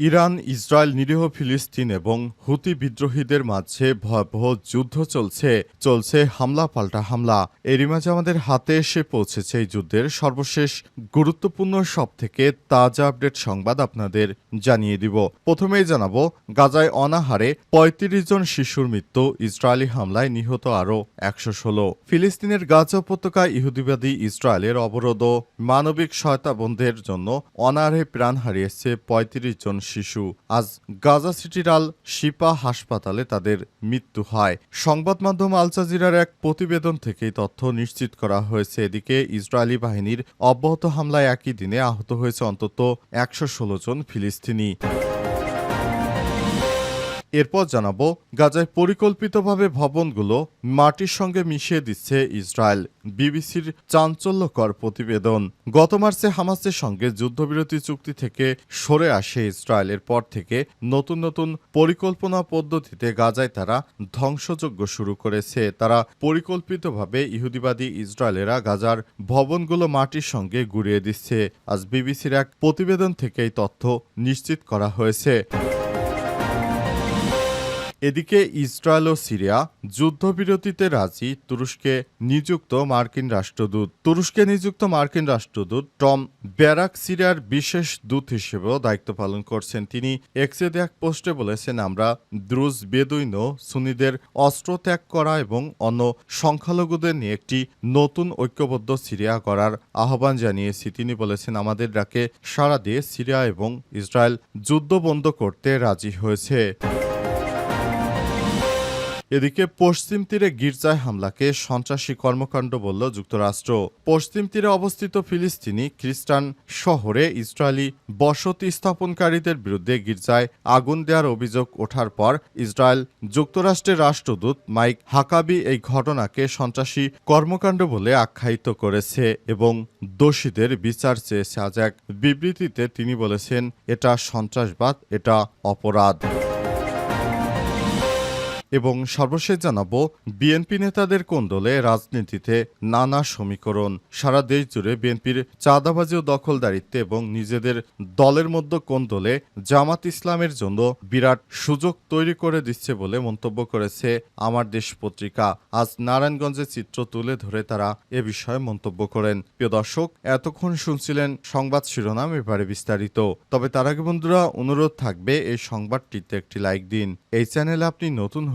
Iran, Israel, নিরীহ ফিলিস্তিন এবং হুতি বিদ্রোহীদের মাঝে ভয়াবহ যুদ্ধ চলছে চলছে হামলা পাল্টা হামলা। এরই মাঝে আমাদের হাতে এসে পৌঁছেছে এই যুদ্ধের সর্বশেষ গুরুত্বপূর্ণ সব থেকে তাজা আপডেট সংবাদ আপনাদের জানিয়ে দিব। প্রথমেই জানাব, গাজায় অনাহারে পঁয়ত্রিশ জন শিশুর মৃত্যু, ইসরায়েলি হামলায় নিহত আরও একশো ষোলো। ফিলিস্তিনের গাজা উপত্যকায় ইহুদিবাদী ইসরায়েলের অবরোধ মানবিক সহায়তা বন্ধের জন্য অনাহারে প্রাণ হারিয়েছে পঁয়ত্রিশ জন শিশু। আজ গাজা সিটির আল শিপা হাসপাতালে তাদের মৃত্যু হয়। সংবাদ মাধ্যম আলসাজিরার এক প্রতিবেদন থেকেই তথ্য নিশ্চিত করা হয়েছে। এদিকে ইসরায়েলি বাহিনীর অব্যাহত হামলায় একই দিনে আহত হয়েছে অন্তত একশো ষোলো জন ফিলিস্তিনি। এরপর জানাব, গাজায় পরিকল্পিতভাবে ভবনগুলো মাটির সঙ্গে মিশিয়ে দিচ্ছে ইসরায়েল, বিবিসির চাঞ্চল্যকর প্রতিবেদন। গত মার্চে হামাসের সঙ্গে যুদ্ধবিরতি চুক্তি থেকে সরে আসে ইসরায়েলের পর থেকে নতুন নতুন পরিকল্পনা পদ্ধতিতে গাজায় তারা ধ্বংসযজ্ঞ শুরু করেছে। তারা পরিকল্পিতভাবে ইহুদিবাদী ইসরায়েলেরা গাজার ভবনগুলো মাটির সঙ্গে গুড়িয়ে দিচ্ছে। আজ বিবিসির এক প্রতিবেদন থেকে এই তথ্য নিশ্চিত করা হয়েছে। এদিকে ইসরায়েল ও সিরিয়া যুদ্ধবিরতিতে রাজি। তুরস্কে নিযুক্ত মার্কিন রাষ্ট্রদূত। তুরস্কে নিযুক্ত মার্কিন রাষ্ট্রদূত টম ব্যারাক সিরিয়ার বিশেষ দূত হিসেবেও দায়িত্ব পালন করছেন। তিনি এক্সে এক পোস্টে বলেছেন, আমরা দ্রুজ বেদুইন সুনিদের অস্ত্র ত্যাগ করা এবং অন্য সংখ্যালঘুদের নিয়ে একটি নতুন ঐক্যবদ্ধ সিরিয়া করার আহ্বান জানিয়েছি। তিনি বলেছেন, আমাদের ডাকে সাড়া দিয়ে সিরিয়া এবং ইসরায়েল যুদ্ধ বন্ধ করতে রাজি হয়েছে। এদিকে পশ্চিম তীরে গির্জায় হামলাকে সন্ত্রাসী কর্মকাণ্ড বলল যুক্তরাষ্ট্র। পশ্চিম তীরে অবস্থিত ফিলিস্তিনি খ্রিস্টান শহরে ইসরায়েলি বসতি স্থাপনকারীদের বিরুদ্ধে গির্জায় আগুন দেওয়ার অভিযোগ ওঠার পর ইসরায়েল যুক্তরাষ্ট্রের রাষ্ট্রদূত মাইক হাকাবি এই ঘটনাকে সন্ত্রাসী কর্মকাণ্ড বলে আখ্যায়িত করেছে এবং দোষীদের বিচার চেয়েছে। আজ এক বিবৃতিতে তিনি বলেছেন, এটা সন্ত্রাসবাদ, এটা অপরাধ। এবং সর্বশেষ জানাব, বিএনপি নেতাদের কোন্দলে রাজনীতিতে নানা সমীকরণ। সারা দেশ জুড়ে বিএনপির চাঁদাবাজি ও দখলদারিত্বে এবং নিজেদের দলের মধ্যে কোন্দলে জামাত ইসলামের জন্য বিরাট সুযোগ তৈরি করে দিচ্ছে বলে মন্তব্য করেছে আমার দেশ পত্রিকা। আজ নারায়ণগঞ্জের চিত্র তুলে ধরে তারা এ বিষয়ে মন্তব্য করেন। প্রিয় দর্শক, এতক্ষণ শুনছিলেন সংবাদ শিরোনাম এবারে বিস্তারিত। তবে তার আগে বন্ধুরা, অনুরোধ থাকবে এই সংবাদটিতে একটি লাইক দিন। এই চ্যানেলে আপনি নতুন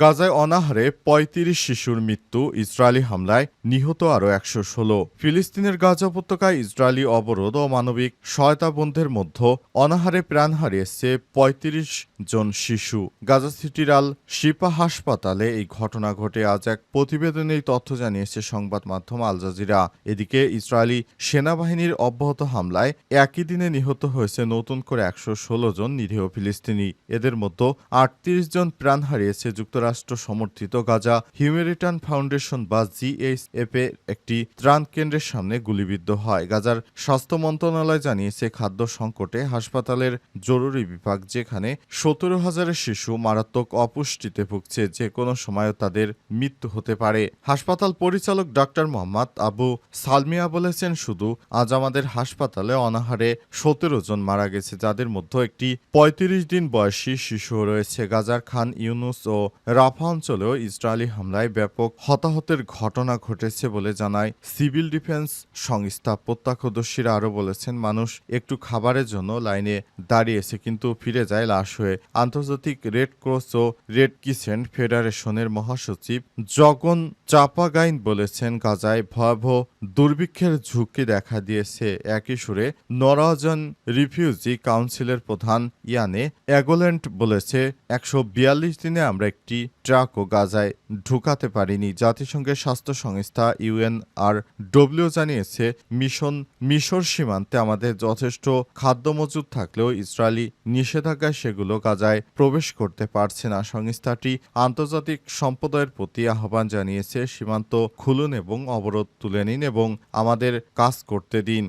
গাজায় অনাহারে ৩৫ শিশুর মৃত্যু, ইসরায়েলি হামলায় নিহত আরও একশো ষোলো। ফিলিস্তিনের গাজা উপত্যকায় ইসরায়েলি অবরোধ ও মানবিক সহায়তা বন্ধের মধ্যে অনাহারে প্রাণ হারিয়েছে ৩৫ জন শিশু। গাজা সিটির আল শিপা হাসপাতালে এই ঘটনা ঘটে। আজ এক প্রতিবেদনে তথ্য জানিয়েছে সংবাদ মাধ্যম আল জাজিরা। এদিকে ইসরায়েলি সেনাবাহিনীর অব্যাহত হামলায় একই দিনে নিহত হয়েছে নতুন করে একশো ষোলো জন নিরীহ ফিলিস্তিনি। এদের মধ্যে আটত্রিশ জন প্রাণ হারিয়েছে। যুক্তরাষ্ট্র সমর্থিত গাজা হিউম্যানিটান ফাউন্ডেশন বা জিএইচএফ এর একটি ত্রাণ কেন্দ্রের সামনে গুলিবিদ্ধ হয়। গাজার স্বাস্থ্য মন্ত্রণালয় জানিয়েছে, খাদ্য সংকটে হাসপাতালের জরুরি বিভাগ যেখানে সতেরো হাজারের শিশু মারাত্মক অপুষ্টিতে ভুগছে, যে কোনো সময়ও তাদের মৃত্যু হতে পারে। হাসপাতাল পরিচালক ডাক্তার মোহাম্মদ আবু সালমিয়া বলেছেন, শুধু আজ আমাদের হাসপাতালে অনাহারে সতেরো জন মারা গেছে, যাদের মধ্যে একটি পঁয়ত্রিশ দিন বয়সী শিশু রয়েছে। গাজার খান ইউনুস ও রাফা অঞ্চলেও ইসরায়েলি হামলায় ব্যাপক হতাহতের ঘটনা ঘটেছে বলে জানায় সিভিল ডিফেন্স সংস্থা। প্রত্যক্ষদর্শীরা আরও বলেছেন, মানুষ একটু খাবারের জন্য লাইনে দাঁড়িয়েছে, কিন্তু ফিরে যায় লাশ হয়ে। আন্তর্জাতিক রেড ক্রস ও রেড কিসেন্ট ফেডারেশনের মহাসচিব জগন চাপাগাইন বলেছেন, গাজায় ভয়াবহ দুর্ভিক্ষের ঝুঁকি দেখা দিয়েছে। একই সুরে, নরওয়াজান রিফিউজি কাউন্সিলের প্রধান ইয়ানে অ্যাগোল্যান্ড বলেছে, একশো বিয়াল্লিশ দিনে আমরা একটি ট্রাকও গাজায় ঢুকাতে পারিনি। জাতিসংঘের স্বাস্থ্য সংস্থা ইউএন আর ডব্লিউ জানিয়েছে, মিশন মিশর সীমান্তে আমাদের যথেষ্ট খাদ্য মজুদ থাকলেও ইসরায়েলি নিষেধাজ্ঞায় সেগুলো গাজায় প্রবেশ করতে পারছে না। সংস্থাটি আন্তর্জাতিক সম্প্রদায়ের প্রতি আহ্বান জানিয়েছে, সীমান্ত খুলুন এবং অবরোধ তুলে নিন এবং আমাদের কাজ করতে দিন।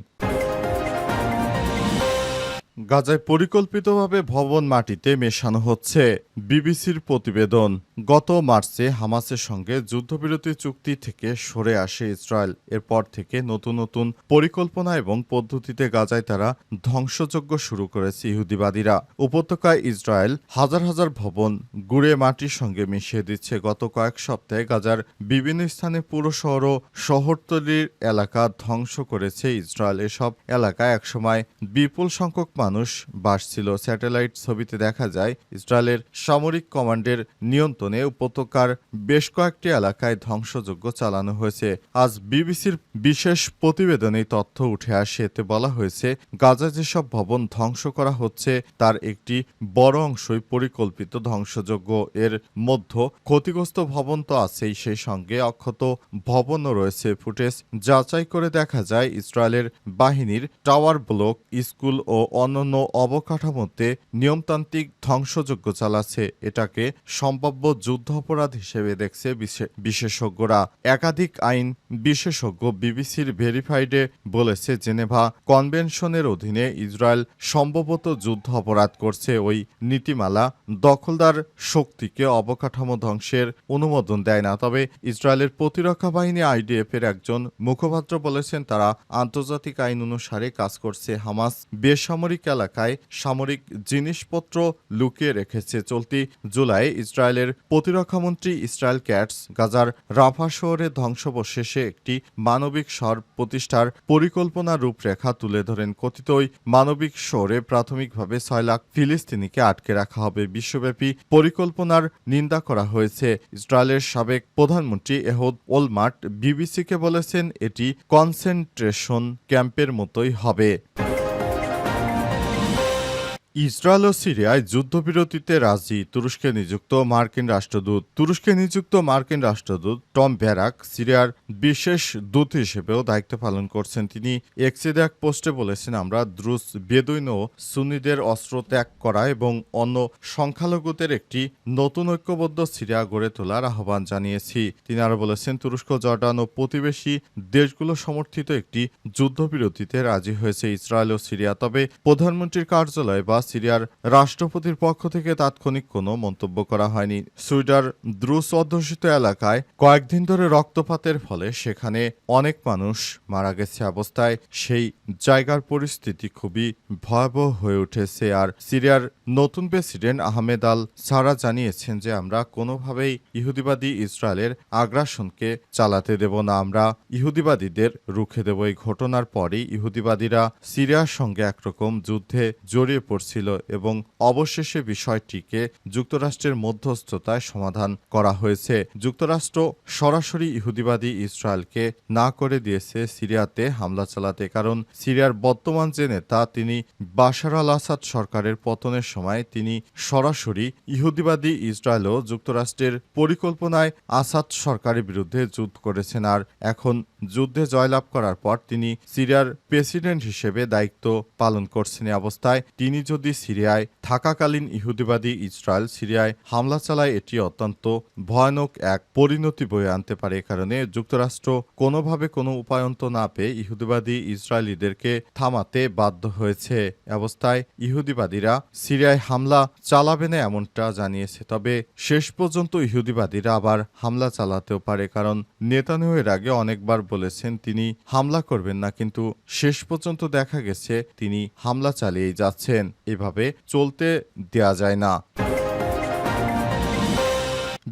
গাজায় পরিকল্পিতভাবে ভবন মাটিতে মেশানো হচ্ছে বিবিসির প্রতিবেদন। গত মার্চে হামাসের সঙ্গে যুদ্ধবিরতি চুক্তি থেকে সরে আসে ইসরায়েল। এরপর থেকে নতুন নতুন পরিকল্পনা এবং পদ্ধতিতে গাজায় তারা ধ্বংসযজ্ঞ শুরু করেছে ইহুদিবাদীরা। উপত্যকায় ইসরায়েল হাজার হাজার ভবন গুড়ে মাটির সঙ্গে মিশিয়ে দিচ্ছে। গত কয়েক সপ্তাহে গাজার বিভিন্ন স্থানে পুরো শহর ও শহরতলির এলাকা ধ্বংস করেছে ইসরায়েল। এসব এলাকায় একসময় বিপুল সংখ্যক মানুষ বাস ছিল স্যাটেলাইট ছবিতে দেখা যায়, ইসরায়েলের সামরিক কমান্ডের নিয়ন্ত্রণে উপত্যকার বেশ কয়েকটি এলাকায় ধ্বংসযজ্ঞ চালানো হয়েছে। আজ বিবিসির বিশেষ প্রতিবেদনে তথ্য উঠে আসে এতে বলা হয়েছে, গাজা যেসব ভবন ধ্বংস করা হচ্ছে, তার একটি বড় অংশই পরিকল্পিত ধ্বংসযোগ্য এর মধ্যে ক্ষতিগ্রস্ত ভবন তো আছেই, সেই সঙ্গে অক্ষত ভবনও রয়েছে। ফুটেজ যাচাই করে দেখা যায়, ইসরায়েলের বাহিনীর টাওয়ার ব্লক, স্কুল ও অন্যান্য অবকাঠামোতে নিয়মতান্ত্রিক ধ্বংসযজ্ঞ চালাচ্ছে। এটাকে সম্ভাব্য যুদ্ধ অপরাধ হিসেবে দেখছে বিশে- বিশেষজ্ঞরা। একাধিক আইন বিশেষজ্ঞ বিবিসির ভেরিফাইডে বলেছে, জেনেভা কনভেনশনের অধীনে ইসরায়েল সম্ভবত যুদ্ধ অপরাধ করছে। ওই নীতিমালা দখলদার শক্তিকে অবকাঠামো ধ্বংসের অনুমোদন দেয় না। তবে ইসরায়েলের প্রতিরক্ষা বাহিনী আইডিএফ এর একজন মুখপাত্র বলেছেন, তারা আন্তর্জাতিক আইন অনুসারে কাজ করছে। হামাস বেসামরিক এলাকায় সামরিক জিনিসপত্র লুকিয়ে রেখেছে চলতি জুলাই ইসরায়েলের প্রতিরক্ষামন্ত্রী ইসরায়েল ক্যাটস। গাজার রাফা শহরে ধ্বংসবশেষে একটি মানবিক শহর প্রতিষ্ঠার পরিকল্পনা রূপরেখা তুলে ধরেন কথিত ওই মানবিক শহরে প্রাথমিকভাবে ছয় লাখ ফিলিস্তিনিকে আটকে রাখা হবে। বিশ্বব্যাপী পরিকল্পনার নিন্দা করা হয়েছে। ইসরায়েলের সাবেক প্রধানমন্ত্রী এহদ ওলমার্ট বিবিসিকে বলেছেন, এটি কনসেন্ট্রেশন ক্যাম্পের মতোই হবে। ইসরায়েল ও সিরিয়ায় যুদ্ধবিরতিতে রাজি তুরস্কে নিযুক্ত মার্কিন রাষ্ট্রদূত। তুরস্কে নিযুক্ত মার্কিন রাষ্ট্রদূত টম ব্যারাক সিরিয়ার বিশেষ দূত হিসেবেও দায়িত্ব পালন করছেন তিনি। এক্সিডে এক পোস্টে বলেছেন, আমরা দ্রুস বেদুইন ও সুন্নিদের অস্ত্র ত্যাগ করা এবং অন্য সংখ্যালঘুদের একটি নতুন ঐক্যবদ্ধ সিরিয়া গড়ে তোলার আহ্বান জানিয়েছি। তিনি আরও বলেছেন, তুরস্ক, জর্ডান ও প্রতিবেশী দেশগুলো সমর্থিত একটি যুদ্ধবিরতিতে রাজি হয়েছে ইসরায়েল ও সিরিয়া। তবে প্রধানমন্ত্রীর কার্যালয় বা সিরিয়ার রাষ্ট্রপতির পক্ষ থেকে তাৎক্ষণিক কোনো মন্তব্য করা হয়নি। সুইডার দ্রুস অধ্যুষিত এলাকায় কয়েকদিন ধরে রক্তপাতের ফলে সেখানে অনেক মানুষ মারা গেছে অবস্থায়। সেই জায়গার পরিস্থিতি খুবই ভয়াবহ হয়ে উঠেছে আর সিরিয়ার নতুন প্রেসিডেন্ট আহমেদ আল সারা জানিয়েছেন যে আমরা কোনোভাবেই ইহুদিবাদী ইসরায়েলের আগ্রাসনকে চালাতে দেব না, আমরা ইহুদিবাদীদের রুখে দেব। এই ঘটনার পরই ইহুদিবাদীরা সিরিয়ার সঙ্গে একরকম যুদ্ধে জড়িয়ে পড়ছিল এবং অবশেষে বিষয়টিকে যুক্তরাষ্ট্রের মধ্যস্থতায় সমাধান করা হয়েছে। যুক্তরাষ্ট্র সরাসরি ইহুদিবাদী ইসরায়েলকে না করে দিয়েছে সিরিয়াতে হামলা চালাতে, কারণ সিরিয়ার বর্তমান যে নেতা তিনি বাশার আল আসাদ সরকারের পতনের সময় তিনি সরাসরি ইহুদিবাদী ইসরায়েল ও যুক্তরাষ্ট্রের পরিকল্পনায় আসাদ সরকারের বিরুদ্ধে যুদ্ধ করেছেন আর এখন যুদ্ধে জয়লাভ করার পর তিনি সিরিয়ার প্রেসিডেন্ট হিসেবে দায়িত্ব পালন করছেন। অবস্থায় তিনি যদি সিরিয়ায় থাকাকালীন ইহুদিবাদী ইসরায়েল সিরিয়ায় হামলা চালায় এটি অত্যন্ত ভয়ানক এক পরিণতি বয়ে আনতে পারে এ কারণে যুক্তরাষ্ট্র কোনোভাবে কোনো উপায়ন্ত না পেয়ে ইহুদিবাদী ইসরায়েলিদেরকে থামাতে বাধ্য হয়েছে। অবস্থায় ইহুদিবাদীরা সিরিয়ায় হামলা চালাবে না এমনটা জানিয়েছে। তবে শেষ পর্যন্ত ইহুদিবাদীরা আবার হামলা চালাতেও পারে, কারণ নেতানিয়াহু এর আগে অনেকবার বলেছেন তিনি হামলা করবেন না, কিন্তু শেষ পর্যন্ত দেখা গেছে তিনি হামলা চালিয়েই যাচ্ছেন। এভাবে চলতে দেয়া যায় না।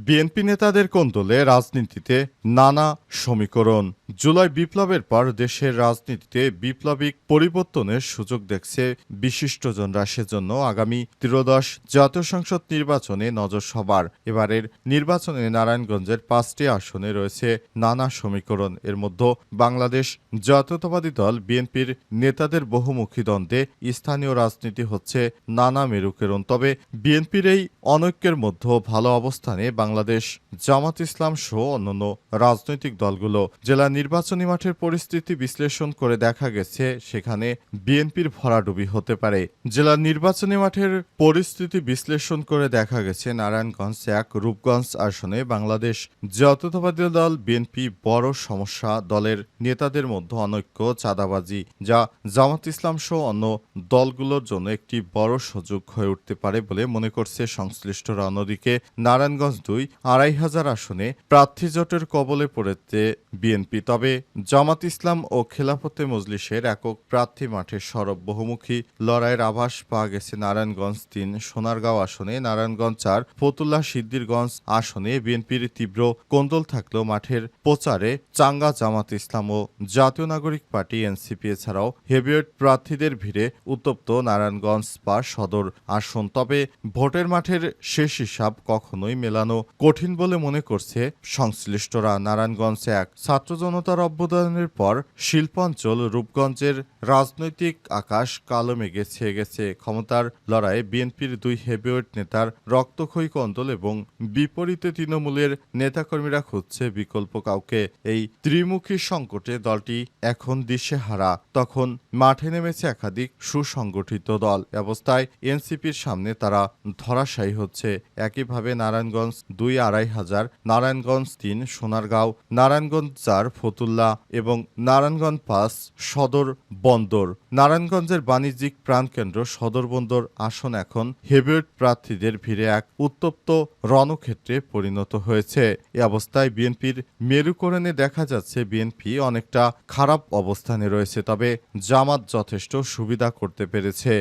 বিএনপি নেতাদের কোন্দলে রাজনীতিতে নানা সমীকরণ। জুলাই বিপ্লবের পর দেশের রাজনীতিতে বিপ্লবিক পরিবর্তনের সুযোগ দেখছে বিশিষ্টজনরা সেজন্য আগামী ত্রয়োদশ জাতীয় সংসদ নির্বাচনে নজর সবার। এবারের নির্বাচনে নারায়ণগঞ্জের পাঁচটি আসনে রয়েছে নানা সমীকরণ। এর মধ্যে বাংলাদেশ জাতীয়তাবাদী দল, বিএনপির নেতাদের বহুমুখী দ্বন্দ্বে স্থানীয় রাজনীতি হচ্ছে নানা মেরুকেরণ। তবে বিএনপির এই অনৈক্যের মধ্যে ভালো অবস্থানে বাংলাদেশ জামাত ইসলাম সহ অন্যান্য রাজনৈতিক দলগুলো। জেলা নির্বাচনী মাঠের পরিস্থিতি বিশ্লেষণ করে দেখা গেছে, সেখানে বিএনপির ভরাডুবি হতে পারে। জেলা নির্বাচনী মাঠের পরিস্থিতি বিশ্লেষণ করে দেখা গেছে, নারায়ণগঞ্জ এক, রূপগঞ্জ আসনে বাংলাদেশ জাতীয়তাবাদী দল, বিএনপি বড় সমস্যা, দলের নেতাদের মধ্যে অনৈক্য, চাঁদাবাজি, যা জামাত ইসলাম সহ অন্য দলগুলোর জন্য একটি বড় সুযোগ হয়ে উঠতে পারে বলে মনে করছে সংশ্লিষ্টরা। অন্যদিকে, নারায়ণগঞ্জ দুই, আড়াই হাজার আসনে প্রার্থী জোটের কবলে পড়েছে বিএনপি। তবে জামাত ইসলাম ও খেলাফতে মজলিসের একক প্রার্থী মাঠে সরব বহুমুখী লড়াইয়ের আভাস পাওয়া গেছে নারায়ণগঞ্জ তিন সোনারগাঁও আসনে। নারায়ণগঞ্জ চার, ফতুল্লা সিদ্দিরগঞ্জ আসনে বিএনপির তীব্র কোন্দল থাকলেও মাঠের প্রচারে চাঙ্গা জামাত ইসলাম ও জাতীয় নাগরিক পার্টি এনসিপি এছাড়াও হেভিওয়েট প্রার্থীদের ভিড়ে উত্তপ্ত নারায়ণগঞ্জ বা সদর আসন। তবে ভোটের মাঠের শেষ হিসাব কখনোই মেলানো কঠিন বলে মনে করছে সংশ্লিষ্টরা। নারায়ণগঞ্জ এক ছাত্র জনতার অভ্যুদয়ের পর শিল্পাঞ্চল রূপগঞ্জের রাজনৈতিক আকাশ কালো মেঘে ছেয়ে গেছে। ক্ষমতার লড়াইয়ে বিএনপির দুই হেভিওয়েট নেতার রক্তক্ষয়ী কন্দল এবং বিপরীতে তৃণমূলের নেতাকর্মীরা খুঁজছে বিকল্প কাউকে। এই ত্রিমুখী সংকটে দলটি এখন দিশেহারা। তখন মাঠে নেমেছে একাধিক সুসংগঠিত দল। অবস্থায় এনসিপির সামনে তারা ধরাশায়ী হচ্ছে। একইভাবে নারায়ণগঞ্জ দুই আড়াই হাজার, নারায়ণগঞ্জ তিন, সোনারগাঁও নারায়ণগঞ্জ চার ফতুল্লা এবং নারায়ণগঞ্জ পাঁচ সদর বন্দর। নারায়ণগঞ্জের বাণিজ্যিক প্রাণকেন্দ্র সদর বন্দর আসন এখন হেভিওয়েট প্রার্থীদের ভিড়ে এক উত্তপ্ত রণক্ষেত্রে পরিণত হয়েছে। এ অবস্থায় বিএনপির মেরুকরণে দেখা যাচ্ছে বিএনপি অনেকটা খারাপ অবস্থানে রয়েছে, তবে জামাত যথেষ্ট সুবিধা করতে পেরেছে।